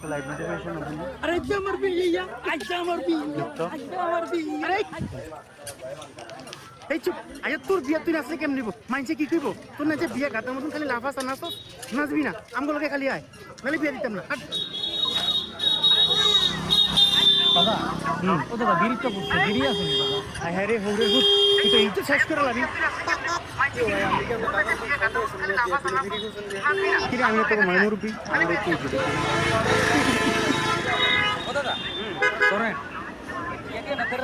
একটা live notification open আরে আজকে আমার বিয়ে আজকে আমার বিয়ে। আজকে আমার বিয়ে। আরে এই চুপ। আজ তোর বিয়া তুই নাচলে কেমন নিব মাইনছে কি কইব? তোর না যে বিয়া গাতার মতন খালি লাফাস আর নাচস নাচবি না। আমগুলোকে খালি আয়। নাহলে বিয়া দিতাম না। হাট। দাদা ও দাদা বিড়ি তো করছে বিড়ি আছে নি দাদা আয় হ্যাঁ রে হৌরে হুট তুই তো এই তো শেষ করে লাবি। কিরে আমি তোকে ময় মুরব্বী আমার একটু ইজ্জত দিতি না ও দাদা করেন একে না করে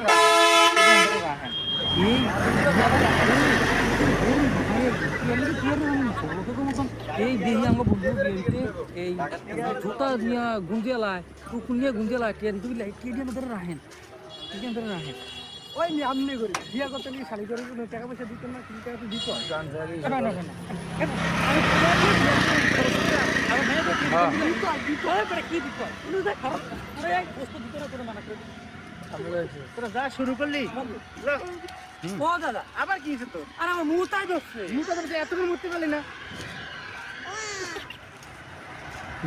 এই এই দেহি আঙ্গ বুঝব বিয়েতে এই জুতা দিয়া গুঞ্জেলায় কুকুর নিয়ে গুঞ্জেলায় ট্রেন তুই লাইট কে দিয়ে ধরে রাখেন কে দিয়ে ধরে রাখেন ওই নি আমনি করি বিয়া করতে নিয়ে শাড়ি করে কোনো টাকা পয়সা দিত না তুমি টাকা তো দিত না না না তোরা যা শুরু করলি ল। ও দাদা আবার কি হয়েছে তোর? আর আমার মুতাই দছে মুখটা তো এতক্ষণ মুততে পারলি না।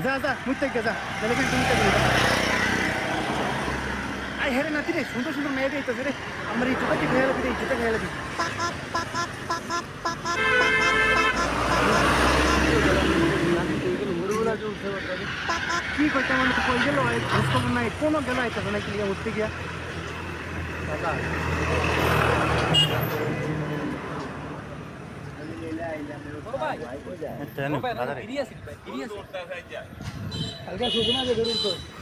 যা যা গা যা। না আই হেরে নাতি রে সুন্দর সুন্দর মেয়ে দিতে রে। আমার এই জুতা খেয়ে লাগবি এই জুতা খেয়ে লাগবি কি করতে মানে কই গেল খোঁজ খবর নাই কোনো গেল আইতাছে না কি লিয়ে উঠতে গিয়া বাজারে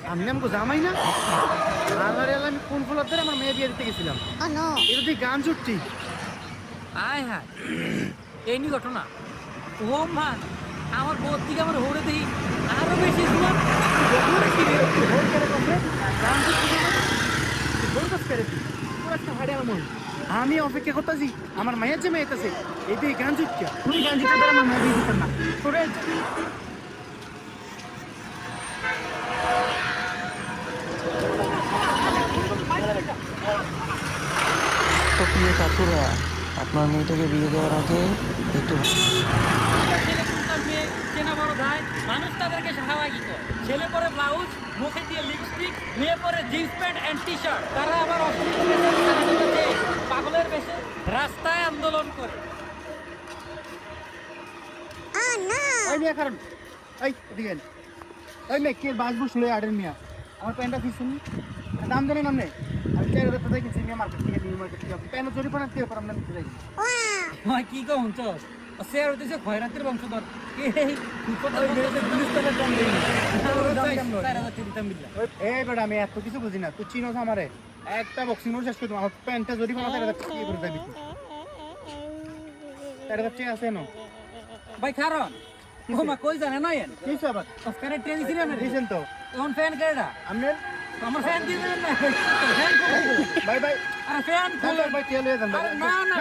আমি আমাকে জামাই না? আল্লাহরে আমি কোন ফুলার ধরে আমার মেয়ে বিয়ে দিতে গেছিলাম? এটা তুই গান জুটটি আয় হ্যাঁ। এই নি ঘটনা। ও মা। আমার বউ থেকে আমার হরে দেই আরও বেশি হাড়ে আমি অপেক্ষা করতেছি আমার মায়ের যে মেয়ে আছে এই তুই গান জুটটি তুই গান জুটতে আমার মেয়ে বিয়ে দিতাম না। তোরে তো প্রিয় কাকুরা আপনার মেয়েটাকে বিয়ে দেওয়ার আগে একটু চেনা মানুষ তাদেরকে করে? ছেলে পরে ব্লাউজ মুখে দিয়ে লিপস্টিক মেয়ে পরে jeans pant and T shirt তারা আবার পাগলের বেশে রাস্তায় আন্দোলন করে। ওই মেয়ে কারণ এই এদিকে। ওই মেয়ে কে বাস বুস লয়ে আড়ের মিয়া? আমার প্যান্টটা শুনি? দাম জানেন আপনি আমি চাই রাখতে দেখি সিনিয়া মার্কেট থেকে নিউ মার্কেট থেকে প্যান্ট জরি পানা দিয়ে পারাম না হয় কি কো হুঁচ সে আর হইতেছে খয়রাতের বংশধর। এই না বেটা আমি এত কিছু বুঝি না। তুই চিনোস আমারে? একটা বক্সিং শেষ করে আমার প্যান্টটা জরি পানা তার কি করে দিবি তার কাছে আছে না ভাই কারণ? ও মা কই জানে নয় কি আবার ফ্যানের ট্রেন ছিল না দিছেন তো। এখন ফ্যান কেডা আপনার আমার ফ্যান দিয়ে না? ফ্যান আরে ফ্যান চলো ভাই কে লয়ে যান আরে না না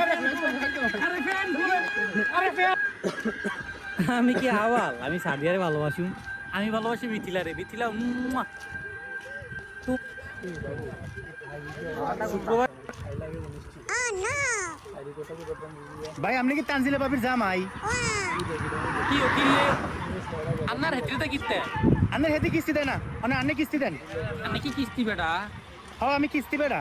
আরে ফ্যান খুলে আরে ফ্যান। আমি কি আওয়াল? আমি সাদিয়ারে ভালোবাসি আমি ভালোবাসি মিথিলা রে মিথিলা ভাই আপনি কি তানজিলা বাবির জামাই? কি ও কিনলে আপনার হেতরিতে কিনতে আন্নের হেতে কিস্তি দেয় না? মানে আন্নে কিস্তি দেন? আপনি কি কিস্তি বেটা? হ্যাঁ আমি কিস্তি বেড়া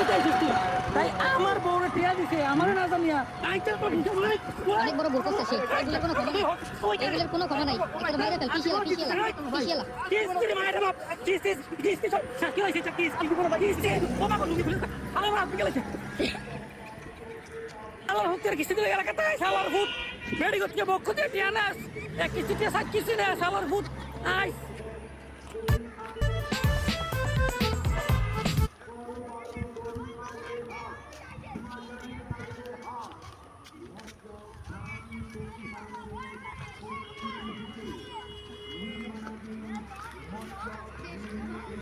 তো সাহস কোথায় তুই তাই আমার বউরে টিয়া দিছে আমার না জানিয়া আইটা তো অনেক বড় ভুল সে এগুলোর কোনো ক্ষমা নাই এগুলোর কোনো ক্ষমা নাই এটা বাইরে ফেল পিছিয়ে পিছিয়ে পিছিয়ে কিস্তি মাইরে বাপ কিস্তি কিস্তি সব সাকি হইছে কিস্তি কিস্তি বড় কিস্তি ও মা লুকি ফেলে আমার আপনি গেছে শালার ভূতের কিস্তি দিলে এলাকাতে শালার ভূত মেডিকল থেকে বক্ষ দিয়ে টিয়ানাস এক কিস্তি দিয়ে সাত কিস্তি নেয় শালার ভূত আয়